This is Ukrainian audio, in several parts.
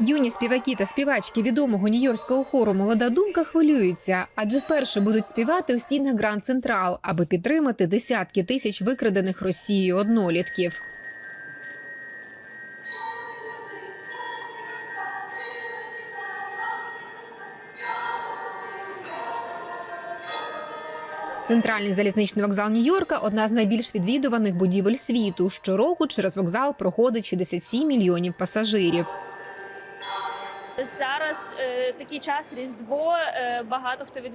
Юні співаки та співачки відомого нью-йоркського хору Молода думка хвилюються, адже вперше будуть співати у стінах Гранд Централ, аби підтримати десятки тисяч викрадених Росією однолітків. Центральний залізничний вокзал Нью-Йорка – одна з найбільш відвідуваних будівель світу. Щороку через вокзал проходить 67 мільйонів пасажирів. Зараз е, такий час Різдво. Е, багато хто від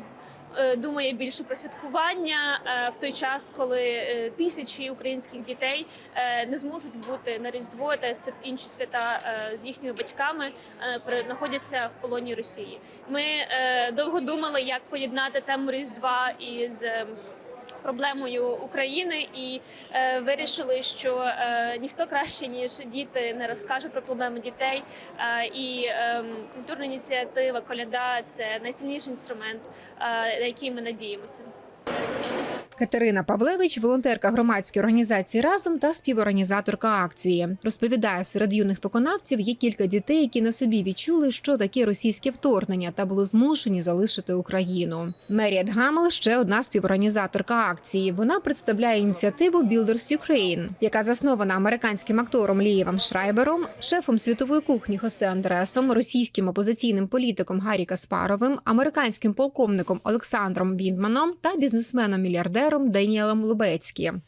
е, думає більше про святкування е, в той час, коли е, тисячі українських дітей е, не зможуть бути на Різдво та свят- інші свята е, з їхніми батьками е, знаходяться в полоні Росії. Ми е, довго думали, як поєднати тему Різдва із. Проблемою України і е, вирішили, що е, ніхто краще ніж діти не розкаже про проблеми дітей. Е, і е, культурна ініціатива коляда це найцінніший інструмент, е, на який ми надіємося. Катерина Павлевич, волонтерка громадської організації разом та співорганізаторка акції, розповідає, серед юних виконавців є кілька дітей, які на собі відчули, що таке російське вторгнення, та були змушені залишити Україну. Меріат Гамел ще одна співорганізаторка акції. Вона представляє ініціативу Builders Ukraine, яка заснована американським актором Лієвом Шрайбером, шефом світової кухні Хосе Андреасом, російським опозиційним політиком Гаррі Каспаровим, американським полковником Олександром Віндманом та бізнесменом-мільярдером Лубецьким.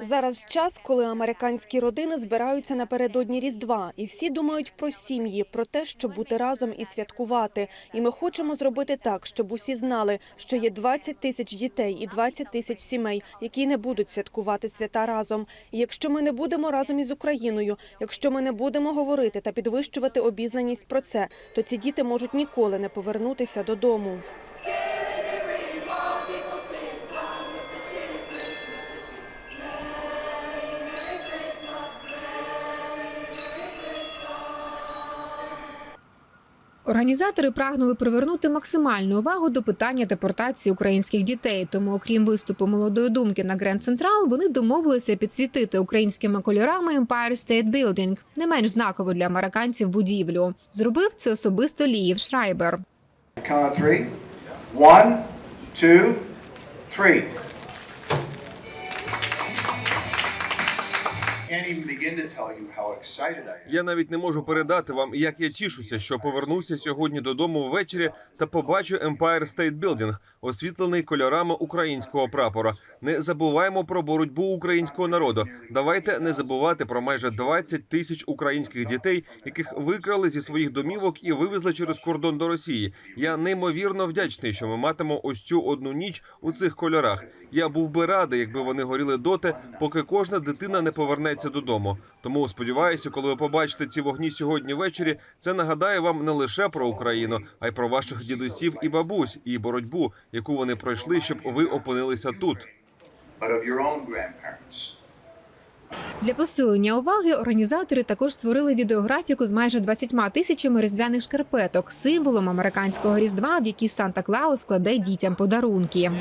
Зараз час, коли американські родини збираються напередодні Різдва, і всі думають про сім'ї, про те, щоб бути разом і святкувати. І ми хочемо зробити так, щоб усі знали, що є 20 тисяч дітей і 20 тисяч сімей, які не будуть святкувати свята разом. І якщо ми не будемо разом із Україною, якщо ми не будемо говорити та підвищувати обізнаність про це, то ці діти можуть ніколи не повернутися додому. Організатори прагнули привернути максимальну увагу до питання депортації українських дітей. Тому, окрім виступу молодої думки на Гренд Централ, вони домовилися підсвітити українськими кольорами Empire State Building, не менш знакову для американців будівлю. Зробив це особисто Ліїв Шрайбер. One, two, three. Я навіть не можу передати вам, як я тішуся, що повернуся сьогодні додому ввечері та побачу Empire State Building, освітлений кольорами українського прапора. Не забуваємо про боротьбу українського народу. Давайте не забувати про майже 20 тисяч українських дітей, яких викрали зі своїх домівок і вивезли через кордон до Росії. Я неймовірно вдячний, що ми матимо ось цю одну ніч у цих кольорах. Я був би радий, якби вони горіли доти, поки кожна дитина не повернеться додому. Тому сподіваюся, коли ви побачите ці вогні сьогодні ввечері, це нагадає вам не лише про Україну, а й про ваших дідусів і бабусь, і боротьбу, яку вони пройшли, щоб ви опинилися тут. Для посилення уваги організатори також створили відеографіку з майже 20 тисячами різдвяних шкарпеток, символом американського різдва, в якій Санта Клаус кладе дітям подарунки.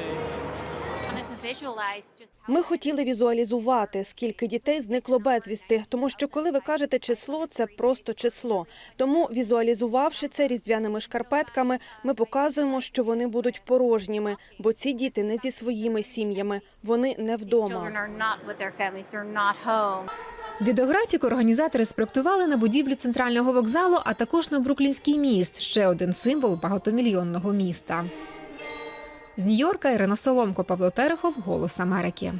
Ми хотіли візуалізувати, скільки дітей зникло безвісти, тому що коли ви кажете число, це просто число. Тому, візуалізувавши це різдвяними шкарпетками, ми показуємо, що вони будуть порожніми, бо ці діти не зі своїми сім'ями, вони не вдома. children are not with their families, they're not home. Відеографіку організатори спроектували на будівлю центрального вокзалу, а також на Бруклінський міст ще один символ багатомільйонного міста. З Нью-Йорка Ірина Соломко, Павло Терехов, Голос Америки.